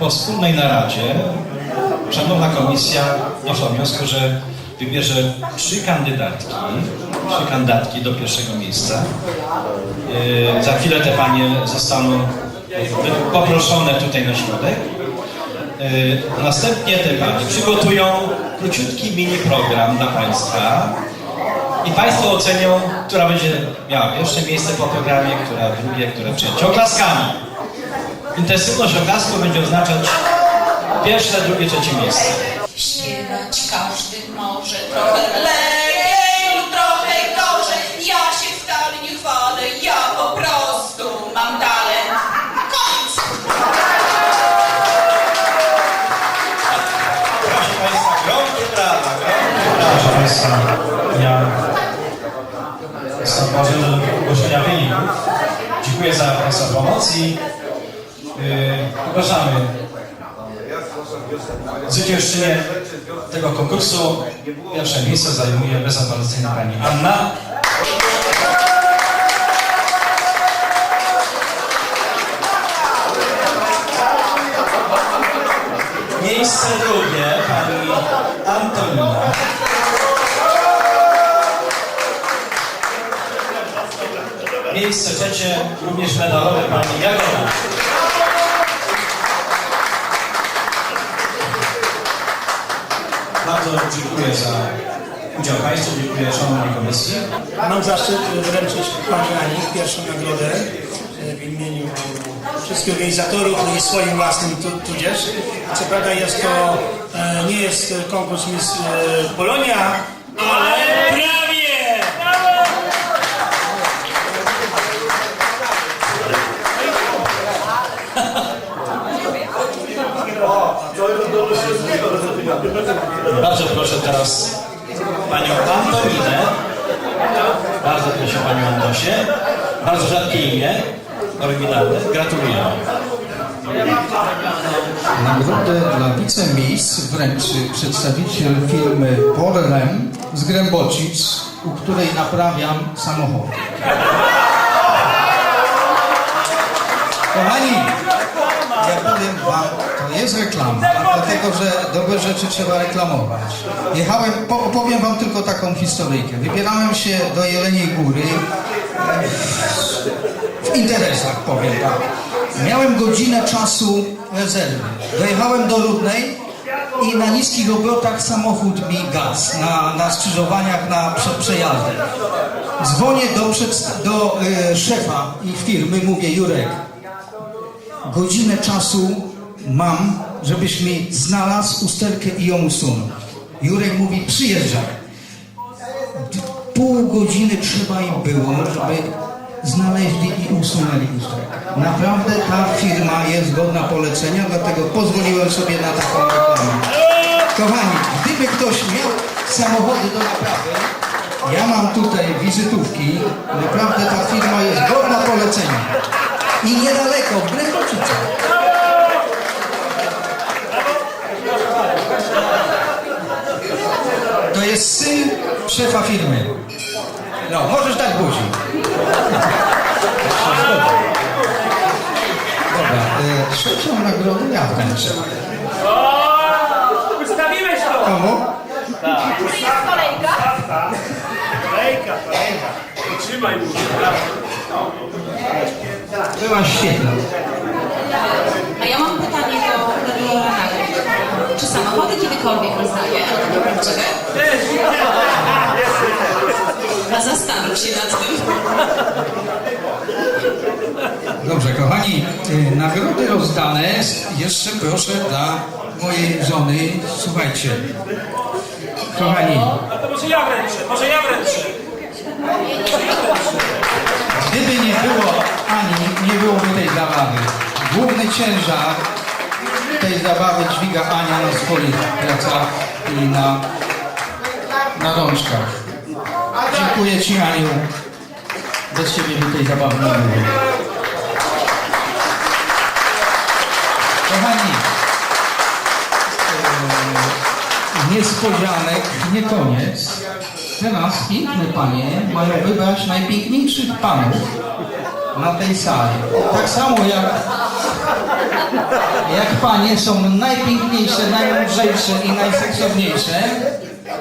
Po wspólnej naradzie Szanowna Komisja doszła do wniosku, że wybierze trzy kandydatki, trzy kandydatki do pierwszego miejsca. Yy, Za chwilę te panie zostaną poproszone tutaj na środek. Yy, Następnie te panie przygotują króciutki mini program dla Państwa i Państwo ocenią, która będzie miała pierwsze miejsce po programie, która drugie, która trzecie. Oklaskami. Intensywność oklasku będzie oznaczać pierwsze, drugie, trzecie miejsce. Śpiewać każdy może trochę lepiej lub trochę gorzej. Ja się wcale nie chwalę, ja po prostu mam talent. Koniec! Proszę Państwa, gromkie brawa, gromkie brawa. Proszę Państwa, ja jestem ważny do ogłoszenia wyników. Dziękuję za Państwa pomoc i yy, ogłaszamy zwyciężczynię tego konkursu. Pierwsze miejsce zajmuje bezapelacyjna Pani Anna. Miejsce drugie Pani Antonina. Miejsce trzecie również medalowe Pani Jagoda. Bardzo za udział Państwu, dziękuję Szanownej Komisji. Mam zaszczyt wręczyć Pani Ani pierwszą nagrodę e, w imieniu wszystkich organizatorów i swoim własnym tu, tudzież. Co prawda jest to, e, nie jest konkurs Miss e, Polonia, ale Bardzo proszę teraz Panią Antoninę. Bardzo proszę Panią Andosię. Bardzo rzadkie imię, oryginalne. Gratuluję. Nagrodę dla wicemis wręczy przedstawiciel firmy Porrem z Grębocic, u której naprawiam samochód. Kochani, ja powiem wam, to jest reklama, dlatego że dobre rzeczy trzeba reklamować. Jechałem, po- wam tylko taką historyjkę. Wybierałem się do Jeleniej Góry w interesach, powiem tak. Miałem godzinę czasu rezerwy. Dojechałem do Rudnej i na niskich obrotach samochód mi gaz na, na skrzyżowaniach, na przed przejazdem. Dzwonię do, przedsta- do y, szefa i firmy, mówię Jurek, godzinę czasu mam, żebyś mi znalazł usterkę i ją usunął. Jurek mówi, przyjeżdżaj pół godziny trzeba im było, żeby znaleźli i usunęli usterek. Naprawdę ta firma jest godna polecenia, dlatego pozwoliłem sobie na taką reklamę. Kochani, gdyby ktoś miał samochody do naprawy, ja mam tutaj wizytówki, naprawdę ta firma jest godna polecenia. I niedaleko, w Grębocicach. To jest syn szefa firmy. No, możesz dać buzi. Dobra, e, trzecią nagrodę ja wręczę. Ustawiłeś to! Komu? Kolejka, kolejka. Trzymaj mu. Była świetna. A ja mam pytanie do Daniela Nagry. Czy samochody kiedykolwiek rozdaje? To prawdziwe? A zastanów się nad tym. Dobrze, kochani, e, nagrody rozdane. Jeszcze proszę dla mojej żony. Słuchajcie. Kochani, A to może ja wręczę, może ja wręczę. Gdyby nie było Ani, nie tej zabawy. Główny ciężar tej zabawy dźwiga Ania na swoich plecach i na, na rączkach. Dziękuję Ci Aniu. Bez Ciebie by tej zabawy nie było. Kochani, e, niespodzianek nie koniec. Teraz piękne panie mają wybrać najpiękniejszych panów na tej sali. Tak samo jak Jak panie są najpiękniejsze, najmądrzejsze i najseksowniejsze,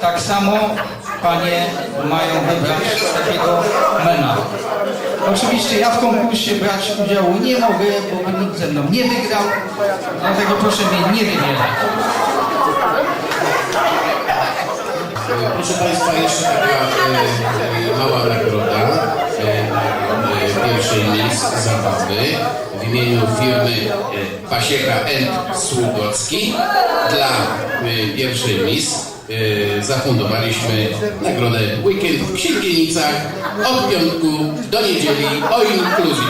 tak samo panie mają wybrać takiego mena. Oczywiście ja w konkursie brać udziału nie mogę, bo by nikt ze mną nie wygrał, dlatego proszę mnie nie wybierać. Proszę Państwa, jeszcze taka e, e, mała nagroda mis zabawy w imieniu firmy e, Pasieka End Sługocki. Dla e, pierwszej mis e, zafundowaliśmy nagrodę Weekend w Siedlienicach od piątku do niedzieli o inkluzji.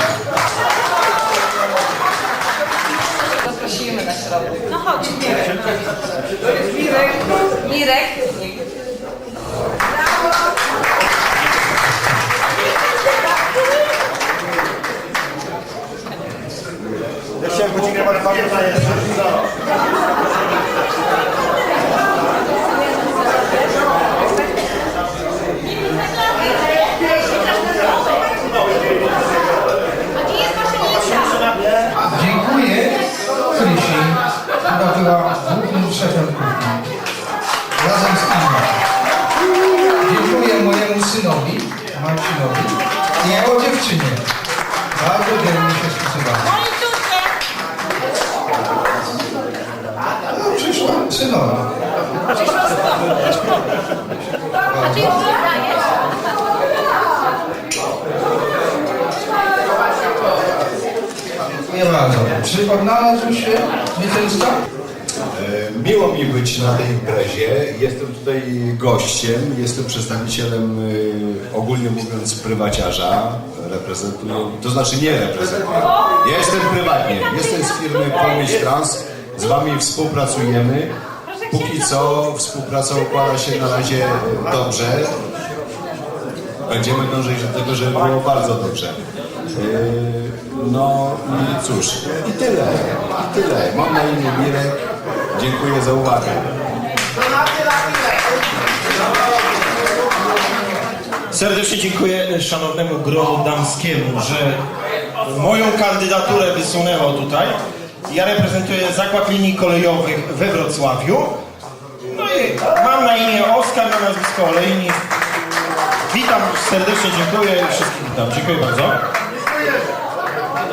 Zaprosimy na środek. No chodź, Mirek. Mirek. Mirek. Bardzo. Czy odnalazł się zwycięzca? E, Miło mi być na tej imprezie. Jestem tutaj gościem, jestem przedstawicielem e, ogólnie mówiąc prywaciarza. Reprezentuję, to znaczy nie reprezentuję. Jestem prywatnie, jestem z firmy Pomyśl Trans. Z wami współpracujemy. Póki co współpraca układa się na razie dobrze. Będziemy dążyć do tego, żeby było bardzo dobrze. No i cóż, i tyle, i tyle. Mam na imię Mirek. Dziękuję za uwagę. Serdecznie dziękuję szanownemu gronu damskiemu, że moją kandydaturę wysunęło tutaj. Ja reprezentuję Zakład Linii Kolejowych we Wrocławiu. No i mam na imię Oskar, na nazwisko Olejnik. Witam serdecznie, dziękuję i wszystkich witam. Dziękuję bardzo.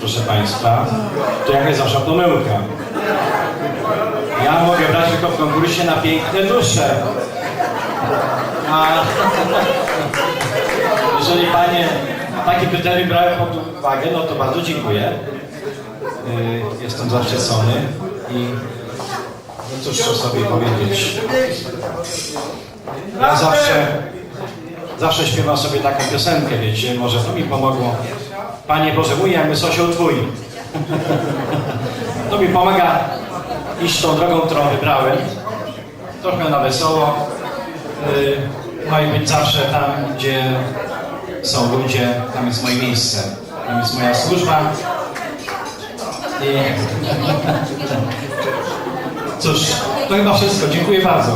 Proszę Państwa, to jakaś zawsze pomyłka. Ja mogę brać tylko w dusze. A jeżeli Panie takie kryterium brały pod uwagę, no to bardzo dziękuję. Y, Jestem zaszczycony i no cóż co sobie powiedzieć. Ja zawsze, zawsze śpiewam sobie taką piosenkę, wiecie, może to mi pomogło. Panie Boże mój, jakby sosioł Twój. To mi pomaga iść tą drogą, którą wybrałem. Trochę na wesoło. No i być zawsze tam, gdzie są ludzie, tam jest moje miejsce. Tam jest moja służba. I... Cóż, to chyba wszystko. Dziękuję bardzo.